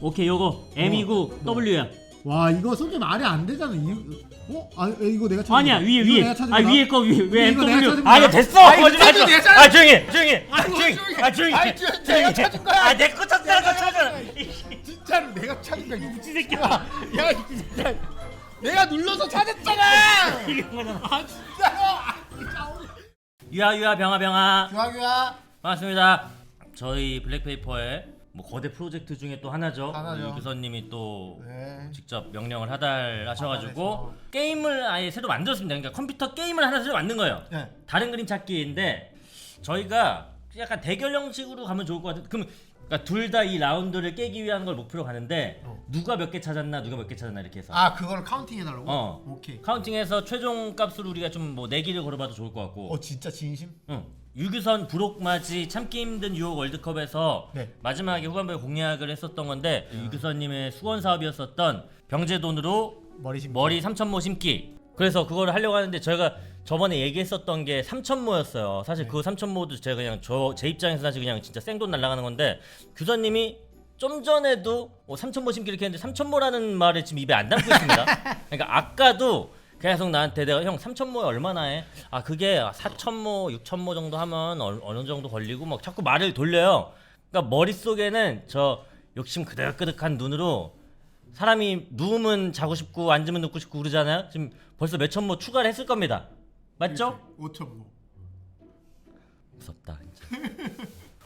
오케이 요거 M이고 뭐. W야. 와 이거 솔직히 말이 안 되잖아. 이, 어? 아 이거 내가 찾은 아니야. 위에 이거 위에. 내가 찾은 아. 위에 거 위에 왜 이거 내가? 찾은 아니 거야? 됐어. 아, 이거 거짓말 하지 내가 마. 찾은 아 조용히 해, 조용히. 해. 아 조용히. 조용히. 아 조용히. 해. 아이, 저- 조용히. 내가 해. 찾은 거야. 아 내 거 찾잖아. 진짜로 내가 찾은 거야. 이 새끼야. 야, 이 진짜. 내가 눌러서 찾았잖아. 아 진짜로. 아, 유아 유아 병아 병아. 규아 규아. 반갑습니다. 저희 블랙페이퍼의 뭐 거대 프로젝트 중에 또 하나죠. 하나죠. 우리 유교선님이 또 네. 직접 명령을 하달하셔가지고 하달해서. 게임을 아예 새로 만들었습니다. 그러니까 컴퓨터 게임을 하나 새로 만든 거예요. 네. 다른 그림 찾기인데 저희가 약간 대결 형식으로 가면 좋을 것 같아요. 그럼 그러니까 둘 다 이 라운드를 깨기 위한 걸 목표로 가는데 어. 누가 몇 개 찾았나 누가 몇 개 찾았나 이렇게 해서 아 그걸 카운팅 해달라고? 어. 오케이. 카운팅해서 최종 값으로 우리가 좀 뭐 내기를 걸어봐도 좋을 것 같고 어 진짜 진심? 응. 유규선 부록맞이 참기 힘든 유혹 월드컵에서 네. 마지막에 후반부에 공약을 했었던 건데 유규선님의 수건 사업이었었던 병제 돈으로 머리 심. 머리 3천모 심기. 그래서 그거를 하려고 하는데 저희가 저번에 얘기했었던 게 3천모였어요. 사실 네. 그 3천모도 제가 그냥 저 제 입장에서 사실 그냥 진짜 생돈 날라가는 건데 규선님이 좀 전에도 뭐 3천모 심기 이렇게 했는데 3천모라는 말을 지금 입에 안 담고 있습니다. 그러니까 아까도 계속 나한테 내가 형 3천모에 얼마나 해? 아 그게 4천모, 6천모 정도 하면 얼- 어느 정도 걸리고 막 자꾸 말을 돌려요. 그러니까 머릿속에는 저 욕심 그득그득한 눈으로 사람이 누우면 자고 싶고 앉으면 눕고 싶고 그러잖아요. 지금 벌써 몇 천모 추가를 했을 겁니다. 맞죠? 5천 뭐. 무섭다. 진짜.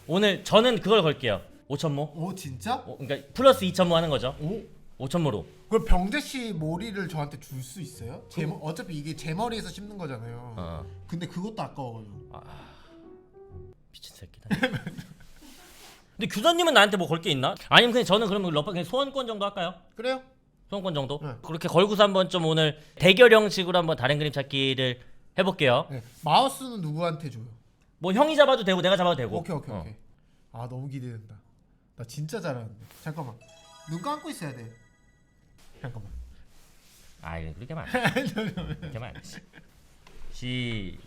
오늘 저는 그걸 걸게요. 5천모. 오 진짜? 어, 그러니까 플러스 2천모 하는 거죠. 오. 5천모로. 그럼 병재 씨 머리를 저한테 줄 수 있어요? 제 머- 어차피 이게 제 머리에서 심는 거잖아요. 어. 근데 그것도 아까워가지고. 미친 새끼다. 근데 규선님은 나한테 뭐 걸 게 있나? 아니면 그냥 저는 그러면 러퍼 그냥 소원권 정도 할까요? 그래요? 소원권 정도? 네. 그렇게 걸고서 한번 좀 오늘 대결 형식으로 한번 다른 그림 찾기를 해볼게요. 네. 마우스는 누구한테 줘요? 뭐 형이 잡아도 되고 내가 잡아도 되고. 오케이 오케이 어. 오케이. 아 너무 기대된다. 나 진짜 잘하는데. 잠깐만. 눈 감고 있어야 돼. 잠깐만. 아 이거 그렇게 하면 안 돼. 그렇게 하면 안 돼. 시작.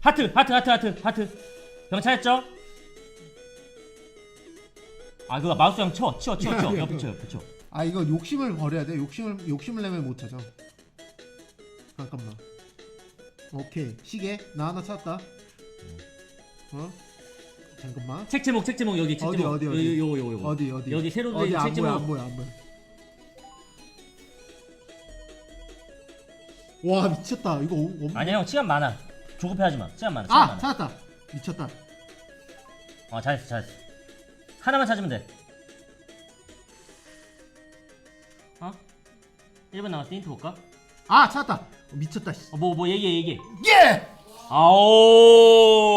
하트 하트 하트 하트 하트. 병 찾았죠? 아 그거 마우스 형 쳐, 치워, 치워, 치워. 옆에 쳐, 옆에 쳐. 아 이거 욕심을 버려야 돼. 욕심을 욕심을 내면 못 찾아. 잠깐만. 오케이 시계 나 하나 찾았다. 어? 잠깐만. 책 제목, 책 제목 여기 책 어디, 제목. 어디, 어디? 요, 요, 요, 요. 어디 어디? 여기 새로 어디 된 안 책 보여 제목. 안 보여 안 보여. 와 미쳤다. 이거 오- 엄... 아니야 형 시간 많아. 조급해하지 마. 시간 많아. 시간 아 많아. 찾았다. 미쳤다. 어 잘했어, 잘했어. 하나만 찾으면 돼. 어? 1분 남았어. 힌트 볼까? 아 찾았다. 미쳤다. 씨. 어, 뭐, 뭐 얘기해, 얘기해. 예! 아오.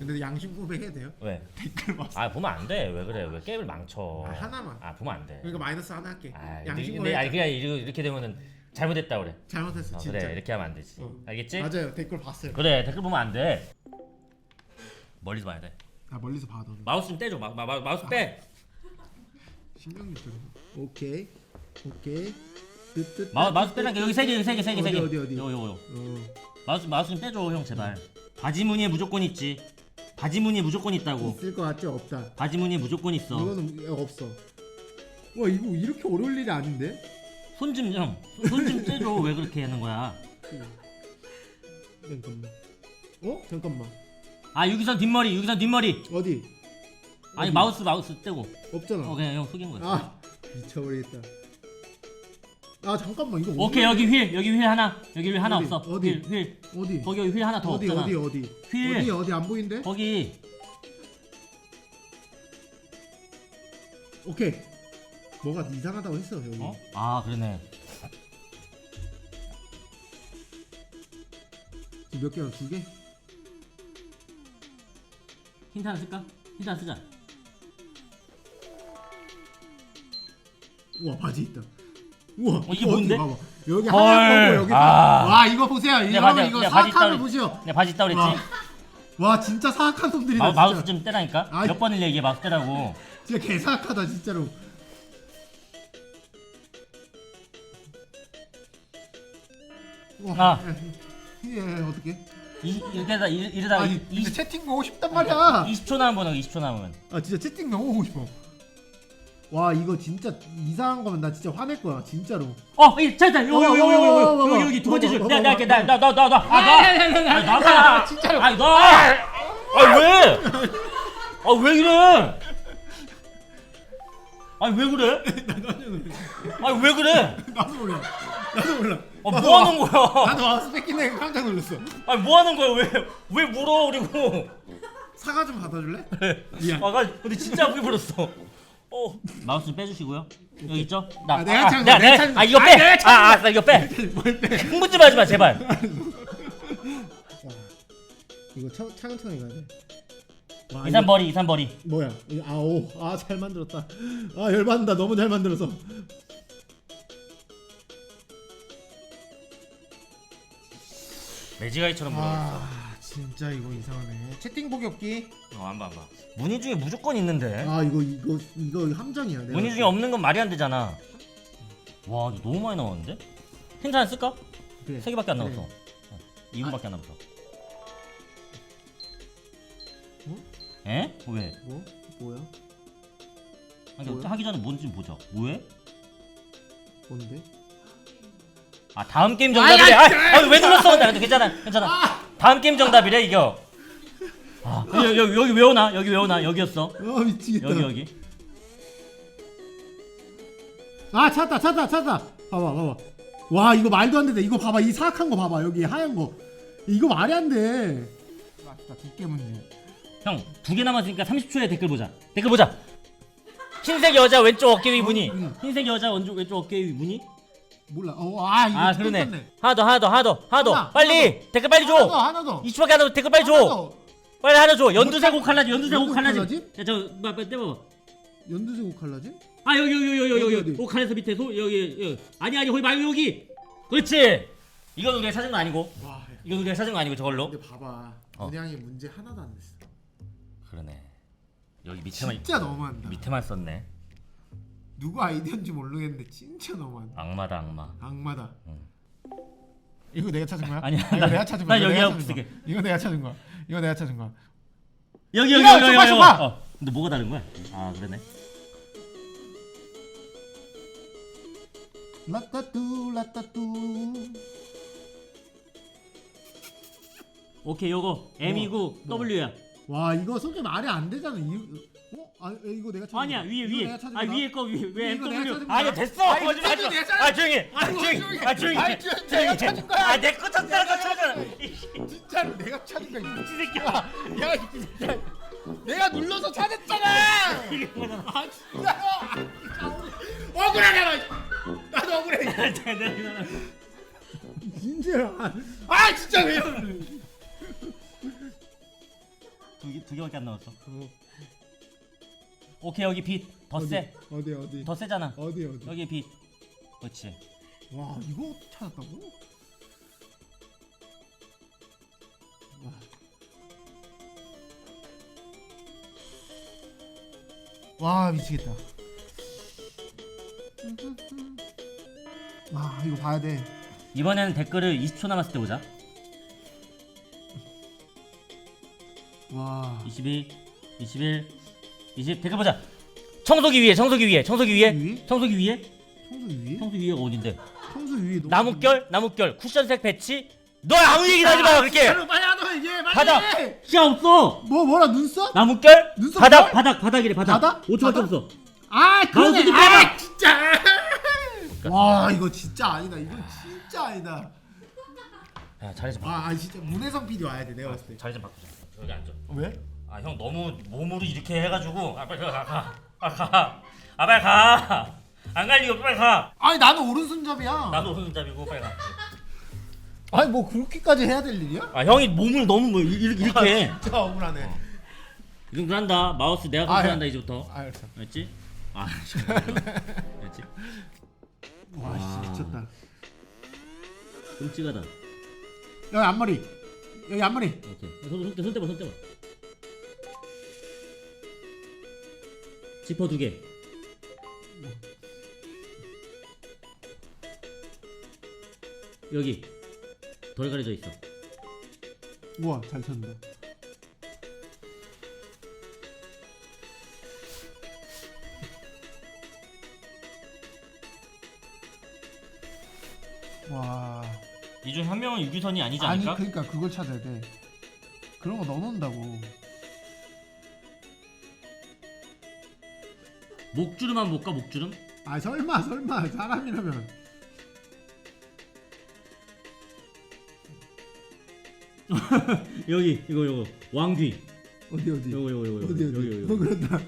근데 양심 고백해도 돼요? 왜? 댓글 봤어. 아 보면 안 돼. 왜 그래? 왜 게임을 망쳐? 아, 하나만. 아 보면 안 돼. 그러니까 마이너스 하나 할게. 아, 근데, 양심 근데 고백. 아니 그냥 이렇게, 이렇게 되면은 잘못했다 그래. 잘못했어 어, 진짜. 그래 이렇게 하면 안 되지. 어. 알겠지? 맞아요. 댓글 봤어요. 그래 댓글 보면 안 돼. 멀리서 봐야 돼. 아 멀리서 봐도 마우스 좀 떼줘. 마, 마, 마, 마우스 빼. 신경 좀. 오케이. 오케이. 뜨뜨. 마, 마우스 빼라니까 여기 세 개, 여기 세 개, 세 개, 세 개. 어디 어디 어디. 요, 요, 요. 어. 마우스 마우스 좀 떼줘 형 제발. 바지 무늬에 무조건 있지. 바지 무늬에 무조건 있다고. 있을 것 같지 없다. 바지 무늬에 무조건 있어. 이거는 없어. 와 이거 이렇게 어려울 일이 아닌데? 손 좀 형. 손 좀 떼줘. 왜 그렇게 하는 거야? 잠깐만. 어? 잠깐만. 아 유기선 뒷머리, 유기선 뒷머리. 어디? 아니? 마우스 마우스 떼고. 없잖아. 어 그냥 형 속인 거야. 아 미쳐버리겠다. 아 잠깐만 이거 오케이 여기 휠 여기 휠 하나 여기 휠 하나 어디? 없어. 어디? 휠 휠. 어디? 거기 여기 휠 하나 더 어디 없잖아. 어디 어디? 휠. 어디 어디 안 보이는데? 거기 오케이. 뭐가 이상하다고 했어 여기. 어? 아 그러네. 지금 몇 개야? 두 개? 힌트 하나 쓸까? 힌트 하나 쓰자. 우와 바지 있다. 우와 어, 이게 이거 뭔데? 봐봐. 여기 헐. 하얀 거고 여기 아. 와 이거 보세요. 이거 바지- 이거 내 바지 사악함을 있다 보시오. 내 바지 있다 그랬지. 와, 와 진짜 사악한 놈들이다. 마, 마우스. 좀 떼라니까. 아이. 몇 번을 얘기해 마우스 떼라고. 진짜 개사악하다 진짜로. 와, 아. 예, 예, 어떻게? 이, 이렇게 해서 이- 이러다가 아니 채팅 보고 싶단 말이야 20초 남으면 보내 20초 남으면 아 진짜 채팅 너무 보고 싶어 와 이거 진짜 이상한 거면 나 진짜 화낼 거야 진짜로 어! 이 찾았다! 여기 어, 여기 어, 여기 여기 어, 여기 여기 두 번째 어, 줄 어, 내가 어, 내가 할게 어, 나나 나 나 아 나! 아 진짜로 아니 너! 아 왜? 아 왜 이래? 아니 왜 그래? 아니 왜 그래? 나도 몰라 나도 몰라 아 뭐 하는 거야? 나도 와서 뺏긴 애 깜짝 놀랐어 아니 뭐 하는 거야 왜? 왜 물어 그리고 사과 좀 받아줄래? 미안 아가 근데 진짜 아프게 불었어 어 마우스 좀 빼주시고요. 여기 있죠? 나 아, 내가 찾은 내가, 거야, 내가 내가- 찾은 아 이거. 빼! 아, 내가 아, 아, 나 이거 빼! 뭘 때 흥분 좀 하지 마 제발. 이거 차, 차근차근 가야 돼. 와, 이산버리 이산버리. 이거 뭐야? 아오. 아 잘 만들었다. 아 열받는다. 너무 잘 만들어서. 매지가이처럼 물어 아 진짜 이거 이상하네 채팅 보기 없기 어, 안 봐, 안 봐. 문의 중에 무조건 있는데. 아 이거 이거 이거 함정이야 내가 문의 중에 없는 건 말이 안 되잖아. 와, 이거 너무 많이 나왔는데? 힌트 하나 쓸까? 그래. 세 개밖에 안 그래. 남았어. 어, 2분밖에 안 남았어. 어? 에? 왜? 뭐 뭐야 아니, 뭐야? 하기 전에 뭔지 보자. 뭐해? 뭔데 아, 다음 게임 정답이래. 아, 아, 왜 눌렀어? 나 괜찮아, 괜찮아. 다음 게임 정답이래 이거. 아, 여기 여기 여기 왜 오나? 여기 왜 오나? 여기였어. 아 미치겠다 여기 여기. 아 찾았다 찾았다 찾았다 봐봐 봐봐 와 이거 말도 안 된다 이거 봐봐 이 사악한 거 봐봐 여기 하얀 거 이거 말이 안 돼 맞다 두께 문제 형, 두 개 남았으니까 30초에 댓글 보자. 댓글 보자. 흰색 여자 왼쪽 어깨 위 무늬. 어, 응. 흰색 여자 왼쪽 왼쪽 어깨 위 무늬. 몰라 어 아 이거 아또 그러네. 하나 더 하나 더 하나 더 하나 더 하나, 빨리 댓글 빨리 하나 더 줘. 하나 더 20초밖에 안 남았어 댓글 빨리 하나 줘. 더. 빨리 하나 줘. 연두색 옷 칼라지 연두색 옷 칼라지. 빨리 떼봐. 연두색 옷 칼라지? 아 여기 여기 여기 여기 어디, 여기 어디? 옷 칼에서 밑에 소 여기 여기 아니 아니 거기 말고 여기. 그렇지. 이건 우리가 찾은 거 아니고 와 이건 우리가 찾은 거 아니고 저걸로. 근데 봐봐 어. 문양이 문제 하나도 안 냈어 그러네. 여기 밑에만 진짜 너무한다 밑에만 썼네. 누구 아이디어인지 모르겠는데 진짜 너무한다 악마다 악마. 악마다 응. 이거 내가 찾은 거야? 아니야, 이거 나- 내가 찾은 나 거야 이거 여기 내가 찾은. 거야. 이거 내가 찾은 거야 이거 내가 찾은 거야 여기 여기 이거, 여기 여기 줘봐, 여기. 어. 근데 뭐가 다른 거야? 아 그러네. 라따뚜 라따뚜 오케이 요거 M이고 뭐? W야. 와 이거 솔직히 말이 안 되잖아 이, 어? 아 이거 내가 찾은 아니야 거야. 위에 이거 위에 내가 찾은 아. 위에 거 위에 왜 이거 내가 MW 찾은 아니 거야. 됐어 아니, 거짓말 하지 이거 내가 마. 찾은 아 조용히 아 조용히. 아 조용히 저- 내가 찾은 거야. 아 내거 찾는 거 찾아 진짜로 내가 찾은 거야 이이 새끼야 야, 이 새끼야. 내가 눌러서 찾았잖아. 아 진짜로. 억울하잖아. 나도 억울해. 진짜. 아 진짜 왜요? 두개 두 개밖에 안 나왔어 오케이 여기 빛더세더 어디 어디 세잖아 어디 어디. 여기 빛 그렇지 와 이거 찾았다고? 와, 와 미치겠다. 와 이거 봐야 돼. 이번에는 댓글을 20초 남았을 때 보자 와. 22 21 20 댓글 보자 청소기 위에 청소기 위에 청소기 위에 위? 청소기 위에 청소 위? 청소기 위에가 어딘데 청소 위에 너무 나뭇결 나뭇결 쿠션색 배치 너 아무 얘기나 하지 마 그렇게 바로 빨리 하너 이게 빨리. 바닥 시야 없어 뭐 뭐라 눈썹? 나뭇결 눈썹 바닥 뭘? 바닥 바닥이래 바닥 바닥? 5초밖에 바닥? 없어 아 그러네. 좀아 빼봐. 진짜. 와 이거 진짜 아니다. 이건 진짜 아니다. 야 자리 좀 바꿔 아, 아 진짜 문혜성 PD 와야 돼 내가 봤을 때. 자리 좀 바꾸자 여기 앉아 왜? 아 형 너무 몸으로 이렇게 해가지고 아 빨리 가가 아, 가. 아 빨리 가 안 갈리고 빨리 가 아니 나는 오른손잡이야. 나도 손잡이고 빨리 가 아니 뭐 그렇게까지 해야 될 일이야? 아 형이 몸을 너무 뭐 이렇게, 이렇게 해 진짜 억울하네. 이 정도 한다 마우스 내가 아, 컨트롤한다 형. 이제부터 아, 알았어. 알지? 아 알지? 와, 씨 미쳤다. 끔찍하다 여기 앞머리. 여기 앞머리. 오케이 손, 손, 손 떼봐 손 떼봐 지퍼 두개 여기 덜 가려져 있어 우와 잘 쳤는다. 와. 이 중 한 명은 유기선이 아니지 아니 않을까? 그러니까 그걸 찾아야 돼. 그런 거 넣어놓는다고. 목주름 한번 볼까 목주름? 아 설마 설마 사람이라면. 여기 이거 이거 왕귀 어디 어디. 요거 요거 요거 어디 어디. 뭐 그런다.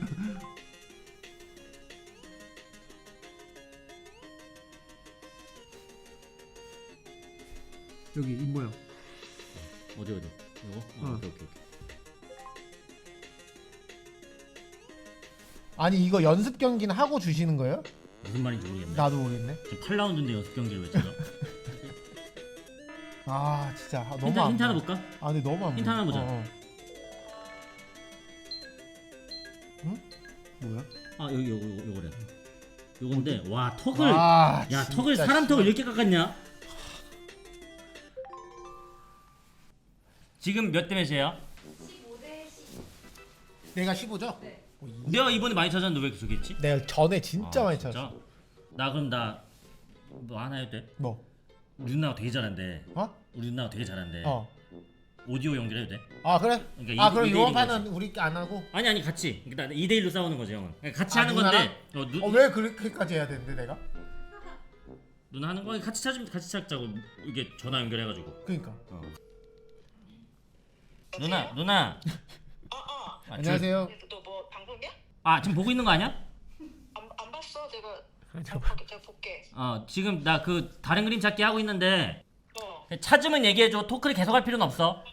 여기 입 모양. 어디 어디 요거? 어, 어. 오케이 오케이 오케이 아니 이거 연습 경기는 하고 주시는 거예요? 무슨 말인지 모르겠네 나도 모르겠네. 지금 8라운드인데 연습 경기를 왜 찾아? 아 진짜 아, 너무 힌트, 안 힌트 하나. 볼까? 아 근데 너무 안 힌트 보여. 하나 보자. 어, 어. 응? 뭐야? 아 여기 요거 요거 요거래 요건데 와 턱을 아, 야 진짜 턱을 사람 씨. 턱을 이렇게 깎았냐? 지금 몇 대 몇이에요? 내가 15죠? 내가 이번에 많이 찾았는데 왜 이렇게 저기했지? 내가 전에 진짜 아, 많이 진짜? 찾았어. 나 그럼 나 뭐 하나 해도 돼? 뭐? 우리 누나가 되게 잘한대 어? 우리 누나가 되게 잘한대 어. 오디오 연결해도 돼? 아 그래? 그러니까 아 이- 그럼 이대 이번 일인 판은 우리 안 하고? 아니 아니 같이 그러니까 2대 1로 싸우는 거지 형은 그러니까 같이 아, 하는 누나랑? 건데 어, 누, 어 왜 그렇게까지 해야 되는데 내가? 누나 하는 거 같이 찾으면 같이 찾자고 이게 전화 연결해 가지고 그러니까. 어. 누나 누나 어, 어. 아, 안녕하세요. 방송이야? 아 지금 보고 있는 거 아니야? 안, 안 봤어. 내가 아, 제가 볼게. 어 지금 나 그 다른 그림 찾기 하고 있는데 어. 찾으면 얘기해줘 토크를 계속 할 필요는 없어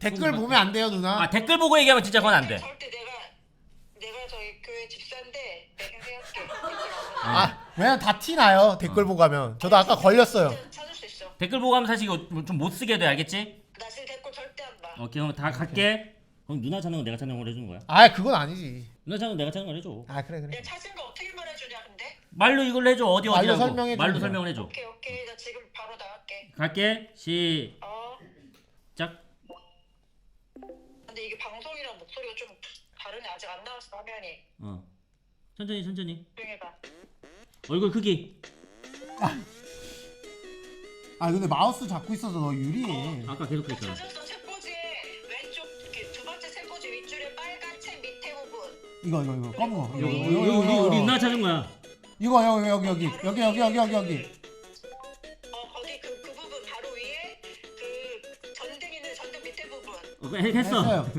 댓글 보면 안 돼요 누나. 아 댓글 보고 얘기하면 진짜 그건 안돼 절대 내가 내가 저희 교회 집사인데 내가 해할게. 아 왜냐면 다 티 나요 댓글 보고 하면. 저도 아까 걸렸어요. 찾을 수 있어. 댓글 보고 하면 사실 이거 좀 못 쓰게 돼 알겠지? 나 지금 댓글 절대 안 봐. 오케이 그럼 다 갈게 그럼 누나 찾는 거 내가 찾는 걸 해주는 거야 아 그건 아니지. 누나 찾는 거 내가 찾는 걸 해줘 아 그래 그래. 내가 찾은 거 어떻게 말해주냐 근데? 말로 이걸 해줘 어디 말로 어디라고 설명해 말로 거야. 설명을 해줘 오케이 오케이. 나 지금 바로 나갈게. 갈게 시작 어. 근데 이게 방송이랑 목소리가 좀 다르네. 아직 안 나왔어 화면이. 어 천천히 천천히 조용해봐. 얼굴 크기 아 근데 마우스 잡고 있어서 너 유리해. 아까 계속 그랬잖아 찾았어. 이거 이거 이거 검은 거. 이거 이거 이거 우리 우리 누나 찾은 거야 이거 여기 여기 여기 여기 여기 여기 여기 여기. 어 거기 그, 그 부분 바로 위에 그 전등 있는 전등 밑에 부분 어, 해- 했어 했어요.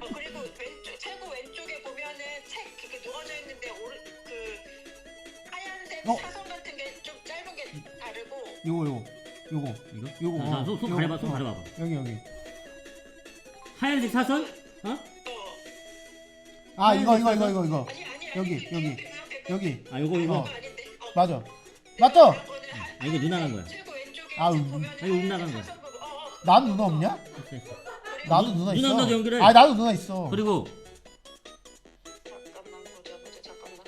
어 그리고 왼쪽 최고 왼쪽에 보면은 책 이렇게 누워져 있는데 오른 그 하얀색 어? 사선 같은 게 좀 짧은 게 다르고 요거 요거 요거 이거? 요거. 자, 자, 어, 손, 손 가려봐 손 어. 가려봐봐 여기 여기. 하얀색 사선? 어? 어아 이거 이거 이거 이거 이거. 아니 아니 여기, 아니, 그 여기, 여기. 아 요거 이거 어. 아닌데 어, 맞아. 맞죠? 아, 이거 누나 간 거야. 최고 왼쪽에 아, 책 음. 아, 이거 누나 간 거야. 나도 누나 없냐? 나도 누- 누나 누나 있어. 나도 연결해. 아 나도 누나 있어. 그리고 잠깐만 보자 보자 잠깐만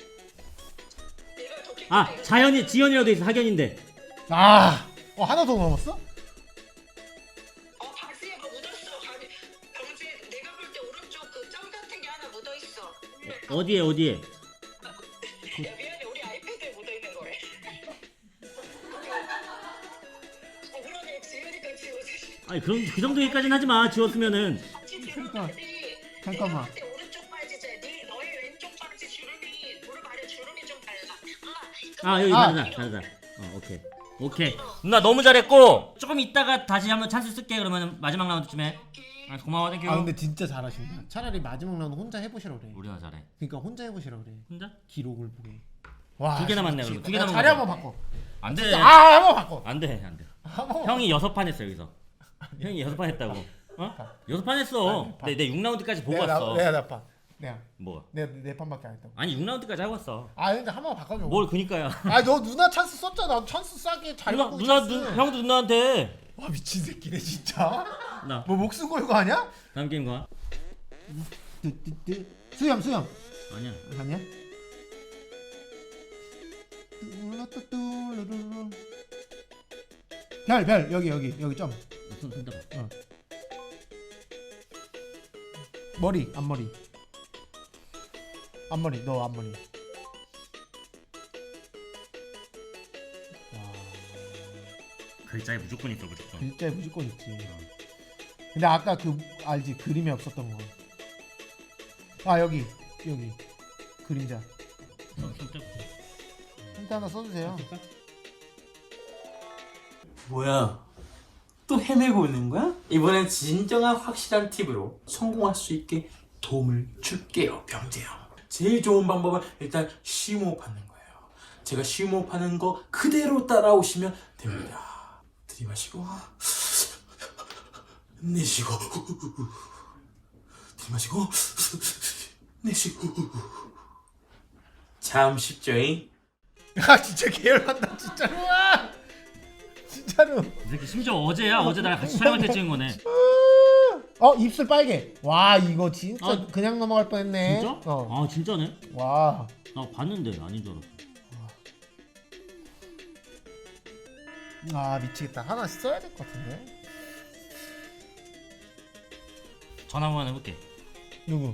내가 더아 이거- 자연이 지연이라고 돼 있어 학연인데 아, 어 하나 더 넘었어? 어 어디에 어디에? 야 미안해 우리 아이패드에 묻어 있는 거래. 어 그러네 지우니까 지우지 아니 그럼 그 정도 얘기까지는 하지 마 지웠으면은. 그러니까, 잠깐만. 오른쪽 네 너의 왼쪽 바지 주름이 무릎 아래 주름이 좀 달라. 엄마 아 여기 아. 다르다 다르다. 어 오케이. 오케이. 누나 너무 잘했고. 조금 이따가 다시 한번 찬스 쓸게 그러면 마지막 라운드쯤에 아, 고마워 땡큐 아 근데 진짜 잘하신다. 차라리 마지막 라운드 혼자 해보시라 그래. 우리가 잘해 그러니까 혼자 해보시라 그래. 혼자? 기록을 보게. 와, 두개 남았네, 그럼. 두개 야, 남은 자리 거죠. 한번 바꿔. 안돼 아, 한번 바꿔. 안돼 안돼 한번. 형이 여섯 판 했어 여기서 형이 여섯 판 했다고 어? 여섯 판 했어 아니, 판. 내, 내 6라운드까지 보고 내가 왔어 나, 내가 나빠. 내가 뭐 내가 네 판밖에 안 했다고. 아니 6라운드까지 하고 왔어 아 근데 한번 바꿔줘. 뭘 그니까야 아너 누나 찬스 썼잖아. 나 찬스 싸게 잘 누나 받고 누나 찬스. 누, 형도 누나한테 와 미친 새끼네 진짜. 나 뭐 목숨 걸고 하냐? 남긴 거야? 뚜뚜뚜. 수염 수염 아니야. 아니야? 뚜뚜 루루 별 별 여기 여기 여기 점 무슨 손 잡아? 어. 머리 앞머리 앞머리 너 앞머리 글자에 무조건 있어 무조건. 글자에 무조건 있지 근데 아까 그 알지 그림이 없었던 거 아 여기 여기 그림자 힌트 하나 써주세요 뭐야? 또 헤매고 있는 거야? 이번엔 진정한 확실한 팁으로 성공할 수 있게 도움을 줄게요, 병재 형. 제일 좋은 방법은 일단 심호흡하는 거예요. 제가 심호흡하는 거 그대로 따라오시면 됩니다. 들이마시고 내쉬고 들이마시고 내쉬고 참 쉽죠잉? 아 진짜 계열한다 진짜로 아! 진짜로 이 새끼 심지어 어제야 어제 나랑 같이 촬영할 때 찍은 거네. 어 입술 빨개 와 이거 진짜 아, 그냥 넘어갈 뻔했네 진짜? 어. 아 진짜네? 와 나 봤는데 아닌 줄 알았어. 아 미치겠다 하나씩 써야 될 것 같은데 전화 한번 해볼게. 누구?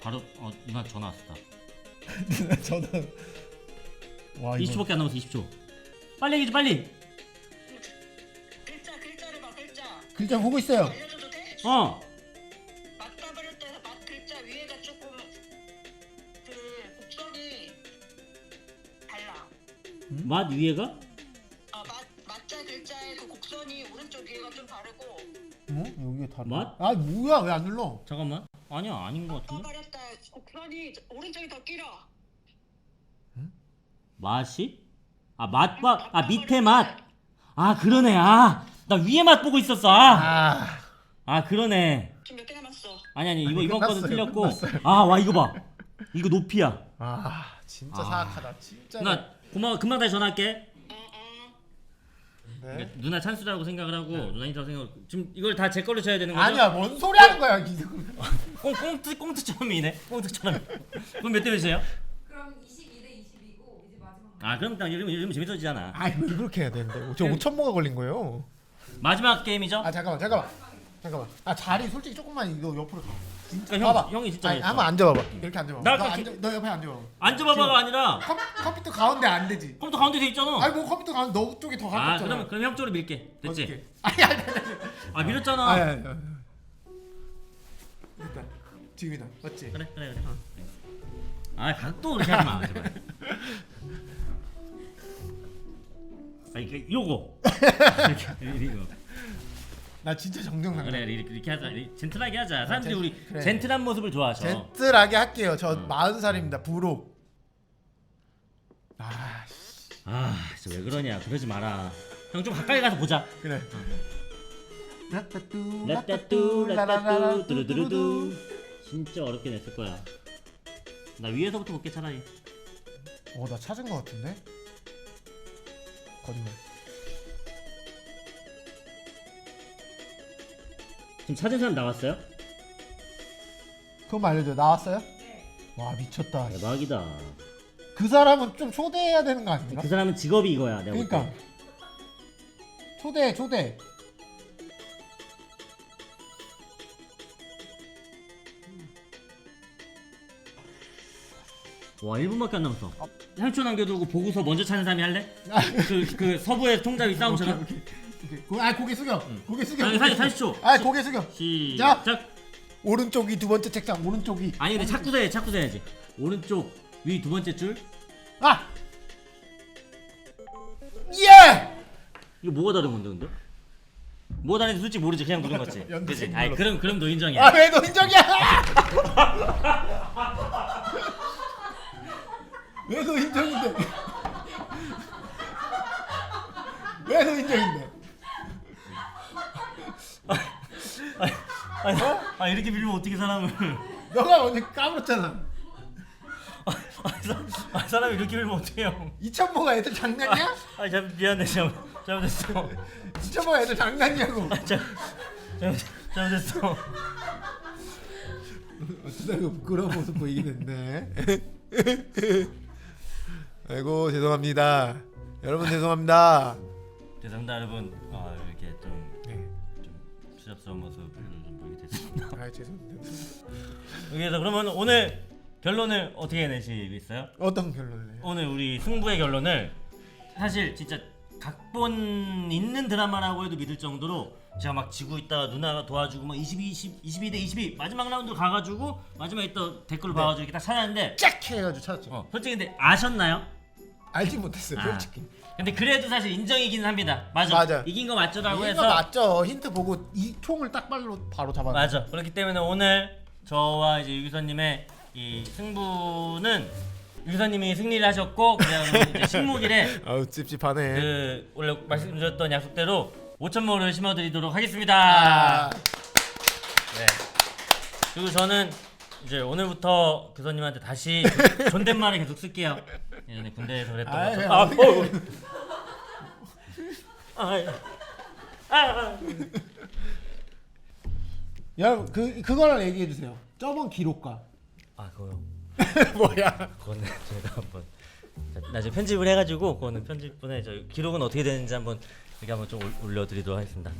바로 어 누나 전화 왔다. 저는 와 이거 20초밖에 안 남았어 20초. 빨리 얘기해 빨리. 글자 글자를 봐 글자. 글자 보고 있어요 알려줘도 돼? 어. 맞다 버릴 때맛 글자 위에가 조금 그 곡선이 달라. 맛 위에가? 여기가 다르 맛? 아 뭐야 왜 안 눌러 잠깐만. 아니야 아닌 것 같은데. 떠버렸다 곡선이 오른쪽이 더 길어. 맛이? 아 맛과 아 밑에 맛. 아 그러네. 아 나 위에 맛 보고 있었어. 아, 아 아 그러네. 지금 몇 개 남았어? 아니 아니 이거 이번 끝났어요, 거는 틀렸고. 끝났어요. 아 와 이거 봐. 이거 높이야. 아 진짜 아. 사악하다 진짜 누나 고마워. 금방 다시 전화할게. 네. 그러니까 누나 찬스라고 생각을 하고 누나 인사고 생각을 지금 이걸 다 제 걸로 쳐야 되는 거죠? 아니야 뭔 소리 하는 거야 이 꽁 꽁트 꽁트처럼이네. 꽁트처럼. 그럼 몇 대 몇이에요? 그럼 22 대 22고 이제 마지막 아 그럼 딱 이러면 이러면 재밌어지잖아. 아이 왜 그렇게 해야 되는데 저 5천 모가 걸린 거예요 마지막 게임이죠? 아 잠깐만 잠깐만 잠깐만 아 자리 솔직히 조금만 이거 옆으로 가 진짜 형, 봐봐 형이 진짜 아니 잘했어. 한번 앉아봐봐 이렇게 앉아봐봐 나 너, 앉아, 너 옆에 앉아봐봐 앉아봐봐가 아니라 컴, 컴퓨터 가운데 안 되지 컴퓨터 가운데 돼 있잖아. 아니 뭐 컴퓨터 가운데 너 쪽이 더 아 가깝잖아 그러면 그럼 형 쪽으로 밀게. 됐지? 어떡해. 아니 아니 아니 아니 아 밀었잖아. 아니 아니 아니 됐다 지금이다 맞지? 그래 그래 그래. 아 각도 그렇게 하지 마. 제발. 아 이게 요거. 이렇게 이거. 나 진짜 정정상 그래 이렇게, 이렇게 하자. 이렇게 젠틀하게 하자. 사람들이 젠- 우리 그래. 젠틀한 모습을 좋아하죠. 젠틀하게 할게요 저 마흔 살입니다 부록 아아 진짜 왜 그러냐. 그러지 마라. 형 좀 가까이 가서 보자. 그래 라따뚜 라따뚜 라따뚜 뚜루두루두. 진짜 어렵게 냈을 거야. 나 위에서부터 볼게 차라리. 어나 찾은 거 같은데 거짓말 지금 찾은 사람 나왔어요? 그거 알려줘 나왔어요? 네. 와 미쳤다 대박이다. 그 사람은 좀 초대해야 되는 거 아닌가? 그 사람은 직업이 이거야. 내가 볼 그러니까 때. 초대 초대 와 1분밖에 안 남았어. 3초 남겨두고 보고서 먼저 찾는 사람이 할래? 아, 그, 그 서부의 통잡이 싸움처럼. 오케이, 고, 아 고개 숙여 고개 숙여 아니, 40, 40초. 아 고개 숙여 시작. 오른쪽이 두 번째 책장 오른쪽이 아니 근데 자꾸 세 자꾸 세야지. 오른쪽 위 두 번째 줄. 아 예! 이거 뭐가 다른 건데 근데? 뭐가 다른지 솔직히 모르지 그냥 누른 거지. 아니 눌렀어. 그럼 그럼 너 인정이야. 아왜 너 인정이야? 왜 너 인정인데? 왜 너 인정인데? 아니, 아 이렇게 빌면 어떻게 사람을? 너가 먼저 까불었잖아. 아, 사, 아 사람이 이렇게 빌면 어떡해요? 이천모가 애들 장난이야? 아 잘, 미안해 잘못 잘못했어. 이천모가 애들 장난이냐고. 잘 잘못 잘못했어. 어쩌다 그 부끄러운 모습 보이게 됐네. 아이고 죄송합니다. 여러분 죄송합니다. 죄송합니다 여러분. 아 이렇게 좀 네. 좀 수잡스러운 모습을 좀 보이게 됐습니다. 아 죄송합니다. 여기서 그러면 오늘 결론을 어떻게 내시겠어요? 어떤 결론을? 오늘 우리 승부의 결론을 사실 진짜 각본 있는 드라마라고 해도 믿을 정도로 제가 막 지고 있다가 누나가 도와주고 막 22, 20, 22대 22 마지막 라운드 가가지고 마지막에 또 댓글을 봐가지고 이렇게 딱 찾았는데 쫙 해가지고 찾았죠. 어, 솔직히 근데 아셨나요? 알지 못했어요 아. 솔직히. 근데 그래도 사실 인정이긴 합니다. 맞아. 맞아. 이긴 거 맞죠라고 이거 해서 맞죠. 힌트 보고 이 총을 딱 발로 바로 잡았. 맞아. 그렇기 때문에 오늘 저와 이제 유기선님의 이 승부는 유기선님이 승리를 하셨고 그냥 이제 식목일에 아우 찝찝하네. 그 원래 말씀드렸던 약속대로 5천 모를 심어드리도록 하겠습니다. 아, 네. 그리고 저는 이제 오늘부터 교사님한테 다시 존댓말을 계속 쓸게요. 예전에 군대에서 그랬던 아이, 것처럼. 아, 어우. 아이. 아, 아. 여러분 그 그거를 얘기해 주세요. 저번 기록과 아 그거요. 뭐야? 그거는 제가 한번 자, 나중에 편집을 해가지고 그거는 편집분에 저 기록은 어떻게 되는지 한번 이렇게 한번 좀 올- 올려드리도록 하겠습니다.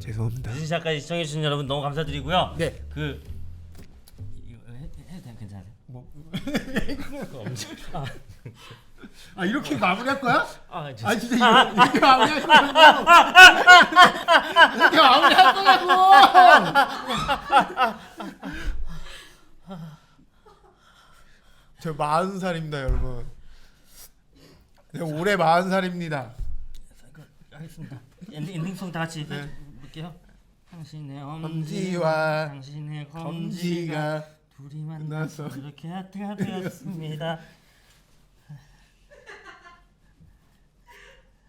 죄송합니다. 늦은 시간까지 시청해 주신 여러분 너무 감사드리고요. 네. 그 이거 해, 해도 돼? 괜찮으세요? 뭐? 그 엄지. 아, 아 이렇게 마무리할 거야? 아, 아 진짜 이거, 이렇게 마무리할 거냐고. 이렇게 마무리할 거냐고. 저 마흔 살입니다, 여러분. 제가 올해 마흔 살입니다. 하겠습니다. 엔딩, 엔딩송 다 같이 네. 볼게요. 당신의 엄지, 엄지와 당신의 검지가 검지가 둘이 만나서 만나서 이렇게 하트가 되었습니다.